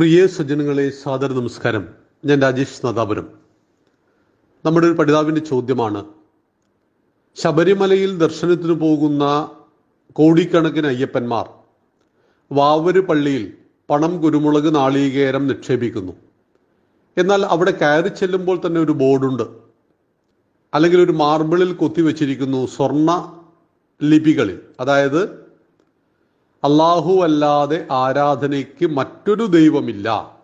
പ്രിയ സജ്ജനങ്ങളെ സാദര നമസ്കാരം. ഞാൻ രാജേഷ് നാദാപുരം. നമ്മുടെ ഒരു പഠിതാവിന്റെ ചോദ്യമാണ് ശബരിമലയിൽ ദർശനത്തിന് പോകുന്ന കോടിക്കണക്കിന് അയ്യപ്പന്മാർ വാവര് പള്ളിയിൽ പണം കുരുമുളക് നാളികേരം നിക്ഷേപിക്കുന്നു. എന്നാൽ അവിടെ കയറി ചെല്ലുമ്പോൾ തന്നെ ഒരു ബോർഡുണ്ട്. അല്ലെങ്കിൽ ഒരു മാർബിളിൽ കൊത്തിവെച്ചിരിക്കുന്നു സ്വർണ ലിപികളിൽ. അതായത് അള്ളാഹു അല്ലാതെ ആരാധനയ്ക്ക് മറ്റൊരു ദൈവമില്ല.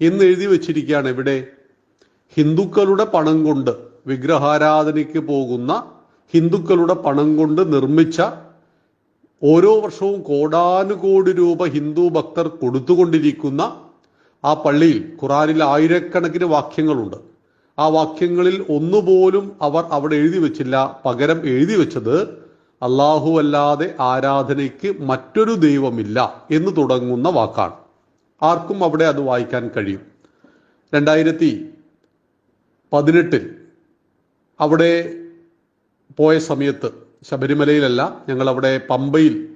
എന്ന് എഴുതി വച്ചിരിക്കുകയാണ് ഇവിടെ. ഹിന്ദുക്കളുടെ പണം കൊണ്ട് വിഗ്രഹാരാധനയ്ക്ക് പോകുന്ന ഹിന്ദുക്കളുടെ പണം കൊണ്ട് നിർമ്മിച്ച ഓരോ വർഷവും കോടാനുകോടി രൂപ ഹിന്ദു ഭക്തർ കൊടുത്തുകൊണ്ടിരിക്കുന്ന ആ പള്ളിയിൽ ഖുറാനിൽ ആയിരക്കണക്കിന് വാക്യങ്ങളുണ്ട്. ആ വാക്യങ്ങളിൽ ഒന്നുപോലും അവർ അവിടെ എഴുതി വെച്ചില്ല. പകരം എഴുതി വെച്ചത് അള്ളാഹു അല്ലാതെ ആരാധനയ്ക്ക് മറ്റൊരു ദൈവമില്ല എന്ന് തുടങ്ങുന്ന വാക്കാണ്. ആർക്കും അവിടെ അത് വായിക്കാൻ കഴിയും. രണ്ടായിരത്തി പതിനെട്ടിൽ അവിടെ പോയ സമയത്ത് ശബരിമലയിലല്ല ഞങ്ങൾ അവിടെ പമ്പയിൽ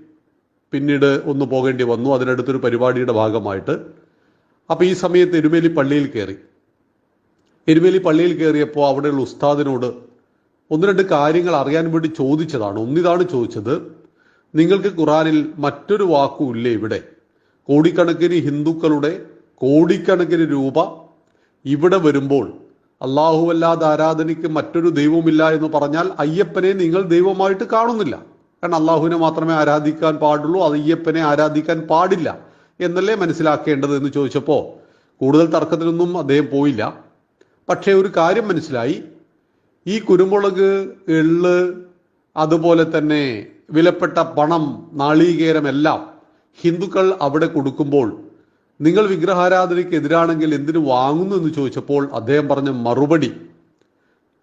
പിന്നീട് ഒന്ന് പോകേണ്ടി വന്നു. അതിനടുത്തൊരു പരിപാടിയുടെ ഭാഗമായിട്ട്. അപ്പോൾ ഈ സമയത്ത് എരുമേലി പള്ളിയിൽ കയറി. എരുമേലി പള്ളിയിൽ കയറിയപ്പോൾ അവിടെയുള്ള ഉസ്താദിനോട് ഒന്ന് രണ്ട് കാര്യങ്ങൾ അറിയാൻ വേണ്ടി ചോദിച്ചതാണ്. ഒന്നിതാണ് ചോദിച്ചത് നിങ്ങൾക്ക് ഖുറാനിൽ മറ്റൊരു വാക്കുമില്ലേ ഇവിടെ. കോടിക്കണക്കിന് ഹിന്ദുക്കളുടെ കോടിക്കണക്കിന് രൂപ ഇവിടെ വരുമ്പോൾ അള്ളാഹു അല്ലാതെ ആരാധനയ്ക്ക് മറ്റൊരു ദൈവമില്ല എന്ന് പറഞ്ഞാൽ അയ്യപ്പനെ നിങ്ങൾ ദൈവമായിട്ട് കാണുന്നില്ല. കാരണം അള്ളാഹുവിനെ മാത്രമേ ആരാധിക്കാൻ പാടുള്ളൂ അത് അയ്യപ്പനെ ആരാധിക്കാൻ പാടില്ല എന്നല്ലേ മനസ്സിലാക്കേണ്ടത് എന്ന് ചോദിച്ചപ്പോൾ കൂടുതൽ തർക്കത്തിനൊന്നും അദ്ദേഹം പോയില്ല. പക്ഷേ ഒരു കാര്യം മനസ്സിലായി ഈ കുരുമുളക് എള്ള് അതുപോലെ തന്നെ വിലപ്പെട്ട പണം നാളീകേരം എല്ലാം ഹിന്ദുക്കൾ അവിടെ കൊടുക്കുമ്പോൾ നിങ്ങൾ വിഗ്രഹാരാധനയ്ക്ക് എതിരാണെങ്കിൽ എന്തിനു വാങ്ങുന്നു എന്ന് ചോദിച്ചപ്പോൾ അദ്ദേഹം പറഞ്ഞ മറുപടി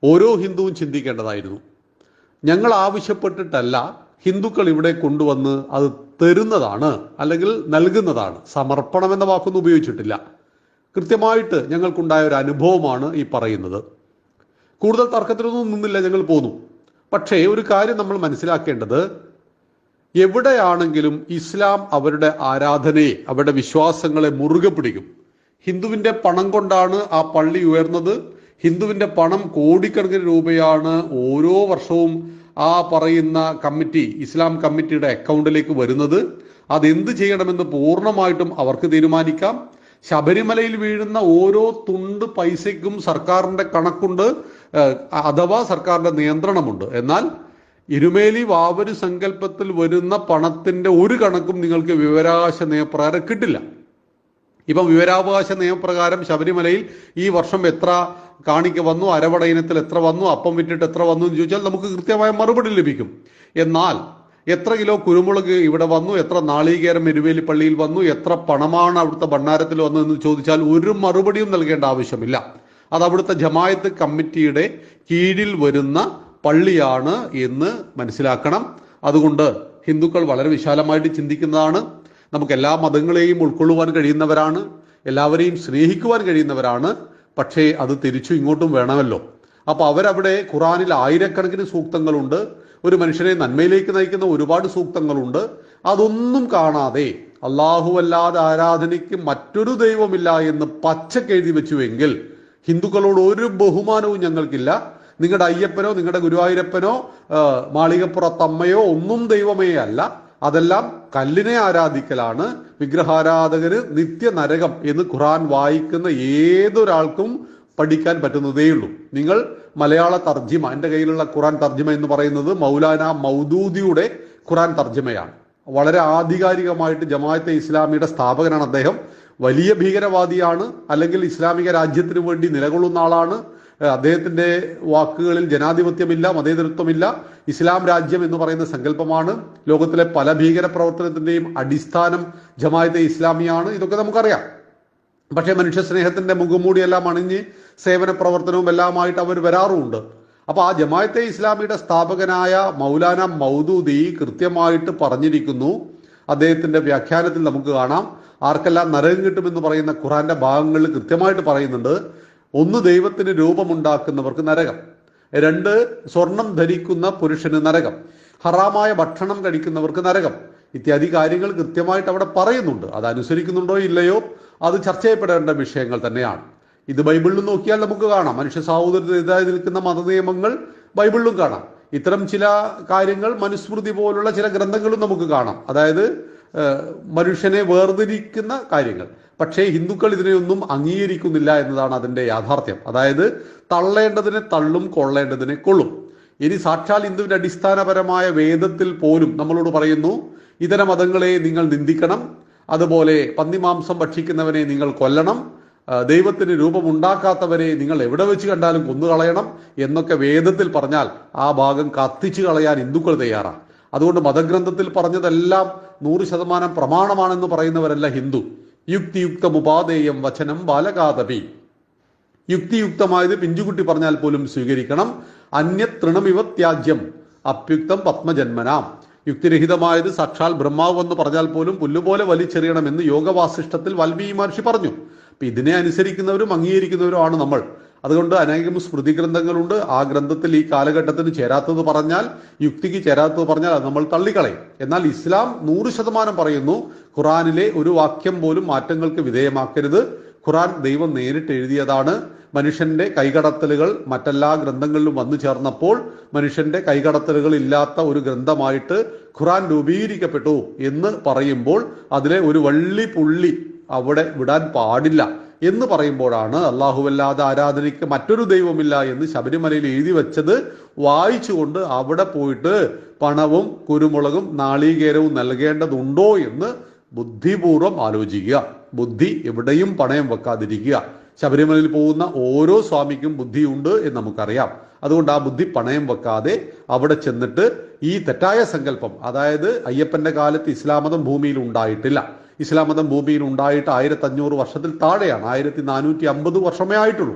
ഓരോ ഹിന്ദുവും ചിന്തിക്കേണ്ടതായിരുന്നു. ഞങ്ങൾ ആവശ്യപ്പെട്ടിട്ടല്ല ഹിന്ദുക്കൾ ഇവിടെ കൊണ്ടുവന്ന് അത് തരുന്നതാണ് അല്ലെങ്കിൽ നൽകുന്നതാണ്. സമർപ്പണം എന്ന വാക്കൊന്നും ഉപയോഗിച്ചിട്ടില്ല. കൃത്യമായിട്ട് ഞങ്ങൾക്കുണ്ടായ ഒരു അനുഭവമാണ് ഈ പറയുന്നത്. കൂടുതൽ തർക്കത്തിലൊന്നും നിന്നില്ല ഞങ്ങൾ പോന്നു. പക്ഷേ ഒരു കാര്യം നമ്മൾ മനസ്സിലാക്കേണ്ടത് എവിടെയാണെങ്കിലും ഇസ്ലാം അവരുടെ ആരാധനയെ അവരുടെ വിശ്വാസങ്ങളെ മുറുകെ പിടിക്കും. ഹിന്ദുവിന്റെ പണം കൊണ്ടാണ് ആ പള്ളി ഉയർന്നത്. ഹിന്ദുവിന്റെ പണം കോടിക്കണക്കിന് രൂപയാണ് ഓരോ വർഷവും ആ പറയുന്ന കമ്മിറ്റി ഇസ്ലാം കമ്മിറ്റിയുടെ അക്കൗണ്ടിലേക്ക് വരുന്നത്. അതെന്ത് ചെയ്യണമെന്ന് പൂർണമായിട്ടും അവർക്ക് തീരുമാനിക്കാം. ശബരിമലയിൽ വീഴുന്ന ഓരോ തുണ്ട് പൈസയ്ക്കും സർക്കാരിന്റെ കണക്കുണ്ട് അഥവാ സർക്കാരിന്റെ നിയന്ത്രണമുണ്ട്. എന്നാൽ ഇരുമേലി വാവര് സങ്കല്പത്തിൽ വരുന്ന പണത്തിന്റെ ഒരു കണക്കും നിങ്ങൾക്ക് വിവരാവകാശ നിയമപ്രകാരം കിട്ടില്ല. ഇപ്പം വിവരാവകാശ നിയമപ്രകാരം ശബരിമലയിൽ ഈ വർഷം എത്ര കാണിക്ക വന്നു അരവട ഇനത്തിൽ എത്ര വന്നു അപ്പം വിറ്റിട്ട് എത്ര വന്നു എന്ന് ചോദിച്ചാൽ നമുക്ക് കൃത്യമായ മറുപടി ലഭിക്കും. എന്നാൽ എത്ര കിലോ കുരുമുളക് ഇവിടെ വന്നു? എത്ര നാളികേരം എരുവേലി പള്ളിയിൽ വന്നു? എത്ര പണമാണ് അവിടുത്തെ ഭണ്ഡാരത്തിൽ വന്നു എന്ന് ചോദിച്ചാൽ ഒരു മറുപടിയും നൽകേണ്ട ആവശ്യമില്ല. അത് അവിടുത്തെ ജമായത്ത് കമ്മിറ്റിയുടെ കീഴിൽ വരുന്ന പള്ളിയാണ് എന്ന് മനസ്സിലാക്കണം. അതുകൊണ്ട് ഹിന്ദുക്കൾ വളരെ വിശാലമായിട്ട് ചിന്തിക്കുന്നതാണ്. നമുക്ക് എല്ലാ മതങ്ങളെയും ഉൾക്കൊള്ളുവാൻ കഴിയുന്നവരാണ്. എല്ലാവരെയും സ്നേഹിക്കുവാൻ കഴിയുന്നവരാണ്. പക്ഷേ അത് തിരിച്ചു ഇങ്ങോട്ടും വേണമല്ലോ. അപ്പൊ അവരവിടെ ഖുറാനിൽ ആയിരക്കണക്കിന് സൂക്തങ്ങളുണ്ട്. ഒരു മനുഷ്യനെ നന്മയിലേക്ക് നയിക്കുന്ന ഒരുപാട് സൂക്തങ്ങളുണ്ട്. അതൊന്നും കാണാതെ അള്ളാഹു അല്ലാതെ ആരാധനയ്ക്ക് മറ്റൊരു ദൈവമില്ല എന്ന് പച്ചക്ക് എഴുതി വെച്ചുവെങ്കിൽ ഹിന്ദുക്കളോട് ഒരു ബഹുമാനവും ഞങ്ങൾക്കില്ല. നിങ്ങളുടെ അയ്യപ്പനോ നിങ്ങളുടെ ഗുരുവായൂരപ്പനോ മാളികപ്പുറത്തമ്മയോ ഒന്നും ദൈവമേ അല്ല. അതെല്ലാം കല്ലിനെ ആരാധിക്കലാണ്. വിഗ്രഹാരാധകര് നിത്യ നരകം എന്ന് ഖുറാൻ വായിക്കുന്ന ഏതൊരാൾക്കും പഠിക്കാൻ പറ്റുന്നതേയുള്ളൂ. നിങ്ങൾ മലയാള തർജിമ എന്റെ കയ്യിലുള്ള ഖുറാൻ തർജിമ എന്ന് പറയുന്നത് മൗലാന മൗദൂദിയുടെ ഖുറാൻ തർജിമയാണ് വളരെ ആധികാരികമായിട്ട് ജമാഅത്തെ ഇസ്ലാമിയുടെ സ്ഥാപകനാണ് അദ്ദേഹം. വലിയ ഭീകരവാദിയാണ് അല്ലെങ്കിൽ ഇസ്ലാമിക രാജ്യത്തിന് വേണ്ടി നിലകൊള്ളുന്ന ആളാണ്. അദ്ദേഹത്തിന്റെ വാക്കുകളിൽ ജനാധിപത്യമില്ല മതേതൃത്വമില്ല ഇസ്ലാം രാജ്യം എന്ന് പറയുന്ന സങ്കല്പമാണ്. ലോകത്തിലെ പല ഭീകര പ്രവർത്തനത്തിന്റെയും അടിസ്ഥാനം ജമാഅത്തെ ഇസ്ലാമിയാണ്. ഇതൊക്കെ നമുക്കറിയാം. പക്ഷേ മനുഷ്യ സ്നേഹത്തിന്റെ മുഖംമൂടിയെല്ലാം അണിഞ്ഞ് സേവന പ്രവർത്തനവും എല്ലാമായിട്ട് അവർ വരാറുമുണ്ട്. അപ്പൊ ആ ജമായത്തെ ഇസ്ലാമിയുടെ സ്ഥാപകനായ മൗലാന മൗദൂദി കൃത്യമായിട്ട് പറഞ്ഞിരിക്കുന്നു. അദ്ദേഹത്തിന്റെ വ്യാഖ്യാനത്തിൽ നമുക്ക് കാണാം. ആർക്കെല്ലാം നരകം കിട്ടുമെന്ന് പറയുന്ന ഖുറാന്റെ ഭാഗങ്ങളിൽ കൃത്യമായിട്ട് പറയുന്നുണ്ട്. ഒന്ന് ദൈവത്തിന് രൂപമുണ്ടാക്കുന്നവർക്ക് നരകം. രണ്ട് സ്വർണം ധരിക്കുന്ന പുരുഷന് നരകം. ഹറാമായ ഭക്ഷണം കഴിക്കുന്നവർക്ക് നരകം. ഇത്യാദി കാര്യങ്ങൾ കൃത്യമായിട്ട് അവിടെ പറയുന്നുണ്ട്. അത് അനുസരിക്കുന്നുണ്ടോ ഇല്ലയോ? അത് ചർച്ച ചെയ്യപ്പെടേണ്ട വിഷയങ്ങൾ തന്നെയാണ്. ഇത് ബൈബിളിൽ നോക്കിയാൽ നമുക്ക് കാണാം. മനുഷ്യ സാഹോദര്യത്തിനെതിരായി നിൽക്കുന്ന മതനിയമങ്ങൾ ബൈബിളിലും കാണാം. ഇത്തരം ചില കാര്യങ്ങൾ മനുസ്മൃതി പോലുള്ള ചില ഗ്രന്ഥങ്ങളും നമുക്ക് കാണാം. അതായത് മനുഷ്യനെ വേർതിരിക്കുന്ന കാര്യങ്ങൾ. പക്ഷേ ഹിന്ദുക്കൾ ഇതിനെയൊന്നും അംഗീകരിക്കുന്നില്ല എന്നതാണ് അതിന്റെ യാഥാർത്ഥ്യം. അതായത് തള്ളേണ്ടതിനെ തള്ളും കൊള്ളേണ്ടതിനെ കൊള്ളും. ഇനി സാക്ഷാൽ ഹിന്ദുവിന്റെ അടിസ്ഥാനപരമായ വേദത്തിൽ പോലും നമ്മളോട് പറയുന്നു ഇതര മതങ്ങളെ നിങ്ങൾ നിന്ദിക്കണം അതുപോലെ പന്നിമാംസം ഭക്ഷിക്കുന്നവനെ നിങ്ങൾ കൊല്ലണം. ദൈവത്തിന് രൂപമുണ്ടാക്കാത്തവരെ നിങ്ങൾ എവിടെ വെച്ച് കണ്ടാലും കൊന്നുകളയണം എന്നൊക്കെ വേദത്തിൽ പറഞ്ഞാൽ ആ ഭാഗം കത്തിച്ചു കളയാൻ ഹിന്ദുക്കൾ തയ്യാറാണ്. അതുകൊണ്ട് മതഗ്രന്ഥത്തിൽ പറഞ്ഞതെല്ലാം നൂറ് ശതമാനം പ്രമാണമാണെന്ന് പറയുന്നവരല്ല ഹിന്ദു. യുക്തിയുക്തം ഉപാദേയം വചനം ബാലകാതപി യുക്തിയുക്തമായത് പിഞ്ചുകുട്ടി പറഞ്ഞാൽ പോലും സ്വീകരിക്കണം. അന്യതൃണമിവ ത്യാജ്യം അപ്യുക്തം പത്മജന്മനാം. യുക്തിരഹിതമായത് സാക്ഷാൽ ബ്രഹ്മാവ് എന്ന് പറഞ്ഞാൽ പോലും പുല്ലുപോലെ വലിച്ചെറിയണമെന്ന് യോഗവാസിഷ്ടത്തിൽ വാൽമീകി മഹർഷി പറഞ്ഞു. അപ്പൊ ഇതിനെ അനുസരിക്കുന്നവരും അംഗീകരിക്കുന്നവരും ആണ് നമ്മൾ. അതുകൊണ്ട് അനേകം സ്മൃതി ഗ്രന്ഥങ്ങളുണ്ട് ആ ഗ്രന്ഥത്തിൽ ഈ കാലഘട്ടത്തിന് ചേരാത്തത് പറഞ്ഞാൽ യുക്തിക്ക് ചേരാത്തത് പറഞ്ഞാൽ അത് നമ്മൾ തള്ളിക്കളയും. എന്നാൽ ഇസ്ലാം നൂറ് ശതമാനം പറയുന്നു ഖുറാനിലെ ഒരു വാക്യം പോലും മാറ്റങ്ങൾക്ക് വിധേയമാക്കരുത്. ഖുറാൻ ദൈവം നേരിട്ട് എഴുതിയതാണ്. മനുഷ്യന്റെ കൈകടത്തലുകൾ മറ്റെല്ലാ ഗ്രന്ഥങ്ങളിലും വന്നു ചേർന്നപ്പോൾ മനുഷ്യന്റെ കൈകടത്തലുകൾ ഇല്ലാത്ത ഒരു ഗ്രന്ഥമായിട്ട് ഖുറാൻ രൂപീകരിക്കപ്പെട്ടു എന്ന് പറയുമ്പോൾ അതിലെ ഒരു വള്ളി പുള്ളി അവിടെ വിടാൻ പാടില്ല എന്ന് പറയുമ്പോഴാണ് അള്ളാഹുവല്ലാതെ ആരാധനയ്ക്ക് മറ്റൊരു ദൈവമില്ല എന്ന് ശബരിമലയിൽ എഴുതി വെച്ചത് വായിച്ചുകൊണ്ട് അവിടെ പോയിട്ട് പണവും കുരുമുളകും നാളീകേരവും നൽകേണ്ടതുണ്ടോ എന്ന് ബുദ്ധിപൂർവം ആലോചിക്കുക. ബുദ്ധി എവിടെയും പണയം വെക്കാതിരിക്കുക. ശബരിമലയിൽ പോകുന്ന ഓരോ സ്വാമിക്കും ബുദ്ധിയുണ്ട് എന്ന് നമുക്കറിയാം. അതുകൊണ്ട് ആ ബുദ്ധി പണയം വെക്കാതെ അവിടെ ചെന്നിട്ട് ഈ തെറ്റായ സങ്കല്പം അതായത് അയ്യപ്പന്റെ കാലത്ത് ഇസ്ലാമതം ഭൂമിയിൽ ഉണ്ടായിട്ടില്ല. ഇസ്ലാമതം ഭൂമിയിൽ ഉണ്ടായിട്ട് ആയിരത്തി അഞ്ഞൂറ് വർഷത്തിൽ താഴെയാണ്. ആയിരത്തി നാനൂറ്റി അമ്പത് വർഷമേ ആയിട്ടുള്ളൂ.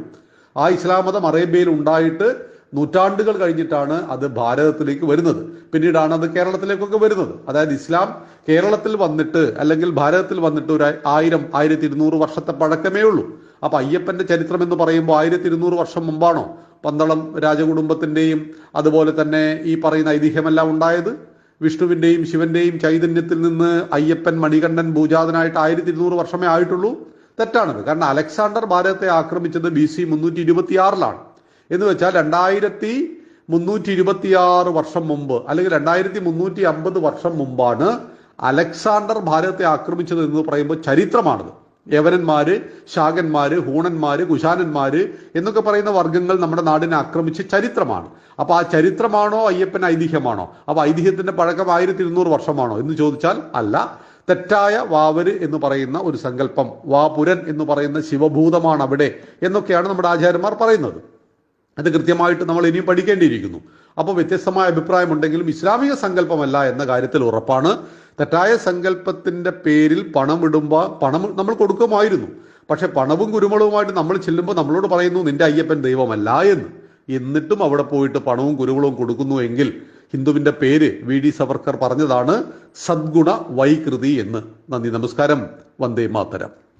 ആ ഇസ്ലാമതം അറേബ്യയിൽ ഉണ്ടായിട്ട് നൂറ്റാണ്ടുകൾ കഴിഞ്ഞിട്ടാണ് അത് ഭാരതത്തിലേക്ക് വരുന്നത്. പിന്നീടാണ് അത് കേരളത്തിലേക്കൊക്കെ വരുന്നത്. അതായത് ഇസ്ലാം കേരളത്തിൽ വന്നിട്ട് അല്ലെങ്കിൽ ഭാരതത്തിൽ വന്നിട്ട് ഒരു ആയിരം ആയിരത്തി ഇരുന്നൂറ് വർഷത്തെ പഴക്കമേ ഉള്ളൂ. അപ്പൊ അയ്യപ്പന്റെ ചരിത്രം എന്ന് പറയുമ്പോൾ ആയിരത്തി ഇരുന്നൂറ് വർഷം മുമ്പാണോ പന്തളം രാജകുടുംബത്തിന്റെയും അതുപോലെ തന്നെ ഈ പറയുന്ന ഐതിഹ്യമെല്ലാം ഉണ്ടായത്? വിഷ്ണുവിന്റെയും ശിവന്റെയും ചൈതന്യത്തിൽ നിന്ന് അയ്യപ്പൻ മണികണ്ഠൻ ഭൂജാതനായിട്ട് ആയിരത്തി ഇരുന്നൂറ് വർഷമേ ആയിട്ടുള്ളൂ? തെറ്റാണത്. കാരണം അലക്സാണ്ടർ ഭാരതത്തെ ആക്രമിച്ചത് ബി സി മുന്നൂറ്റി ഇരുപത്തിയാറിലാണ് എന്ന് വെച്ചാൽ രണ്ടായിരത്തി മുന്നൂറ്റി ഇരുപത്തിയാറ് വർഷം മുമ്പ് അല്ലെങ്കിൽ രണ്ടായിരത്തി മുന്നൂറ്റി അമ്പത് വർഷം മുമ്പാണ് അലക്സാണ്ടർ ഭാരതത്തെ ആക്രമിച്ചത് എന്ന് പറയുമ്പോൾ ചരിത്രമാണത്. യവനന്മാര് ശാകന്മാര് ഹൂണന്മാര് കുശാനന്മാര് എന്നൊക്കെ പറയുന്ന വർഗങ്ങൾ നമ്മുടെ നാടിനെ ആക്രമിച്ച ചരിത്രമാണ്. അപ്പൊ ആ ചരിത്രമാണോ അയ്യപ്പൻ ഐതിഹ്യമാണോ? അപ്പൊ ഐതിഹ്യത്തിന്റെ പഴക്കം ആയിരത്തി ഇരുന്നൂറ് വർഷമാണോ എന്ന് ചോദിച്ചാൽ അല്ല. തെറ്റായ വാവര് എന്ന് പറയുന്ന ഒരു സങ്കല്പം വാപുരൻ എന്ന് പറയുന്ന ശിവഭൂതമാണ് അവിടെ എന്നൊക്കെയാണ് നമ്മുടെ ആചാര്യന്മാർ പറയുന്നത്. അത് കൃത്യമായിട്ട് നമ്മൾ ഇനിയും പഠിക്കേണ്ടിയിരിക്കുന്നു. അപ്പോൾ വ്യത്യസ്തമായ അഭിപ്രായമുണ്ടെങ്കിലും ഇസ്ലാമിക സങ്കല്പമല്ല എന്ന കാര്യത്തിൽ ഉറപ്പാണ്. തെറ്റായ സങ്കല്പത്തിന്റെ പേരിൽ പണം ഇടുമ്പോൾ പണം നമ്മൾ കൊടുക്കുമായിരുന്നു. പക്ഷെ പണവും കുരുമുളകുമായിട്ട് നമ്മൾ ചെല്ലുമ്പോൾ നമ്മളോട് പറയുന്നു നിന്റെ അയ്യപ്പൻ ദൈവമല്ല എന്ന്. എന്നിട്ടും അവിടെ പോയിട്ട് പണവും കുരുമുളകും കൊടുക്കുന്നു എങ്കിൽ ഹിന്ദുവിന്റെ പേര് വി. ഡി. സവർക്കർ പറഞ്ഞതാണ് സദ്ഗുണ വൈകൃതി എന്ന്. നന്ദി നമസ്കാരം. വന്ദേ മാതരം.